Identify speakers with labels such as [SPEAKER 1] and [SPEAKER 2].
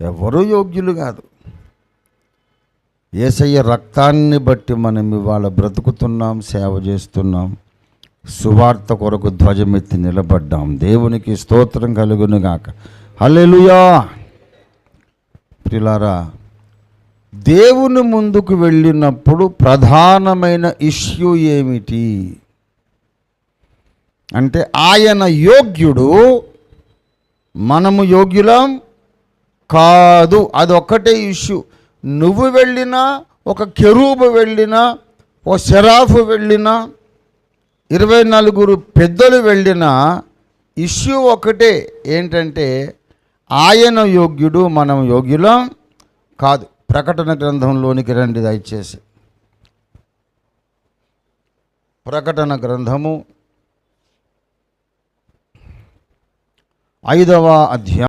[SPEAKER 1] ఎవరు యోగ్యులు కాదు. ఏసయ్య రక్తాన్ని బట్టి మనం ఇవాళ బ్రతుకుతున్నాం సేవ చేస్తున్నాం. సువార్త కొరకు ధ్వజమెత్తి నిలబడ్డాం. దేవునికి స్తోత్రం కలుగును గాక. హల్లెలూయా! ప్రిలారా దేవుని ముందుకు వెళ్ళినప్పుడు ప్రధానమైన ఇష్యూ ఏమిటి? అంటే ఆయన యోగ్యుడు మనము యోగ్యులం కాదు అది ఒక్కటే ఇష్యూ. నువ్వు వెళ్ళినా ఒక కెరూబు వెళ్ళినా ఓ శరాఫు వెళ్ళినా ఇరవై నలుగురు పెద్దలు వెళ్ళినా ఇష్యూ ఒకటే ఏంటంటే ఆయన యోగ్యుడు మనం యోగ్యులం కాదు. ప్రకటన గ్రంథంలోనికి రండి దయచేసి. ప్రకటన గ్రంథము ఐదవ అధ్యాయం.